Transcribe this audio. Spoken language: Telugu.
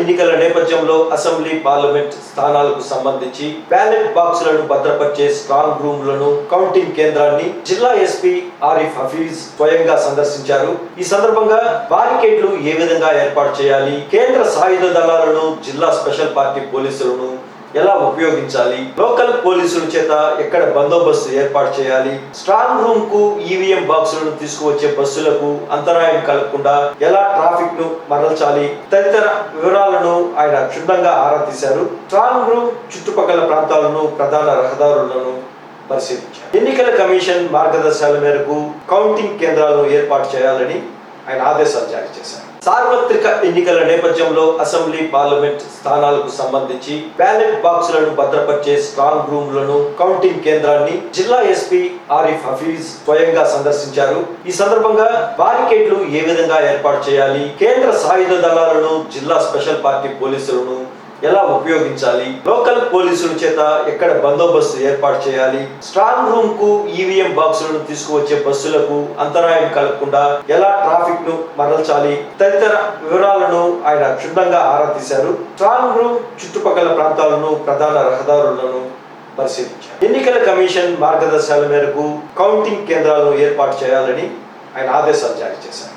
ఎన్నికల నేపథ్యంలో అసెంబ్లీ పార్లమెంట్ స్థానాలకు సంబంధించి బ్యాలెట్ బాక్సులను భద్రపరిచే స్ట్రాంగ్ రూమ్లను కౌంటింగ్ కేంద్రాన్ని జిల్లా ఎస్పీ ఆరిఫ్ హఫీజ్ స్వయంగా సందర్శించారు. ఈ సందర్భంగా బారికేడ్లు ఏ విధంగా ఏర్పాటు చేయాలి? కేంద్ర సాయుధ దళాలను జిల్లా స్పెషల్ పార్టీ పోలీసులను ఎలా ఉపయోగించాలి? లోకల్ పోలీసుల చేత ఎక్కడ బందోబస్తు ఏర్పాటు చేయాలి? స్ట్రాంగ్ రూమ్కు ఈవీఎం బాక్సులను తీసుకువచ్చే బస్సులకు అంతరాయం కలగకుండా ఎలా ట్రాఫిక్ను మరల్చాలి? తదితర వివరాలను ఆయన క్షుణ్ణంగా ఆరా తీశారు. స్ట్రాంగ్ రూమ్ చుట్టుపక్కల ప్రాంతాలను ప్రధాన రహదారులను పరిశీలించారు. ఎన్నికల కమిషన్ మార్గదర్శకాల మేరకు కౌంటింగ్ కేంద్రాలను ఏర్పాటు చేయాలని ఆయన ఆదేశాలు జారీ చేశారు. సార్వత్రిక ఎన్నికల నేపథ్యంలో అసెంబ్లీ పార్లమెంట్ స్థానాలకు సంబంధించి బ్యాలెట్ బాక్సులను భద్రపరిచే స్ట్రాంగ్ రూమ్లను కౌంటింగ్ కేంద్రాన్ని జిల్లా ఎస్పీ ఆరిఫ్ హఫీజ్ స్వయంగా సందర్శించారు. ఈ సందర్భంగా బారికేడ్లు ఏ విధంగా ఏర్పాటు చేయాలి? కేంద్ర సాయుధ దళాలను జిల్లా స్పెషల్ పార్టీ పోలీసులను ఎలా ఉపయోగించాలి? లోకల్ పోలీసుల చేత ఎక్కడ బందోబస్తు ఏర్పాటు చేయాలి? స్ట్రాంగ్ రూమ్కు ఈవీఎం బాక్సులను తీసుకువచ్చే బస్సులకు అంతరాయం కలగకుండా ఎలా ట్రాఫిక్ను మరల్చాలి? తదితర వివరాలను ఆయన క్షుణ్ణంగా ఆరా తీశారు. స్ట్రాంగ్ రూమ్ చుట్టుపక్కల ప్రాంతాలను ప్రధాన రహదారులను పరిశీలించారు. ఎన్నికల కమిషన్ మార్గదర్శకాల మేరకు కౌంటింగ్ కేంద్రాలను ఏర్పాటు చేయాలని ఆయన ఆదేశాలు జారీ చేశారు.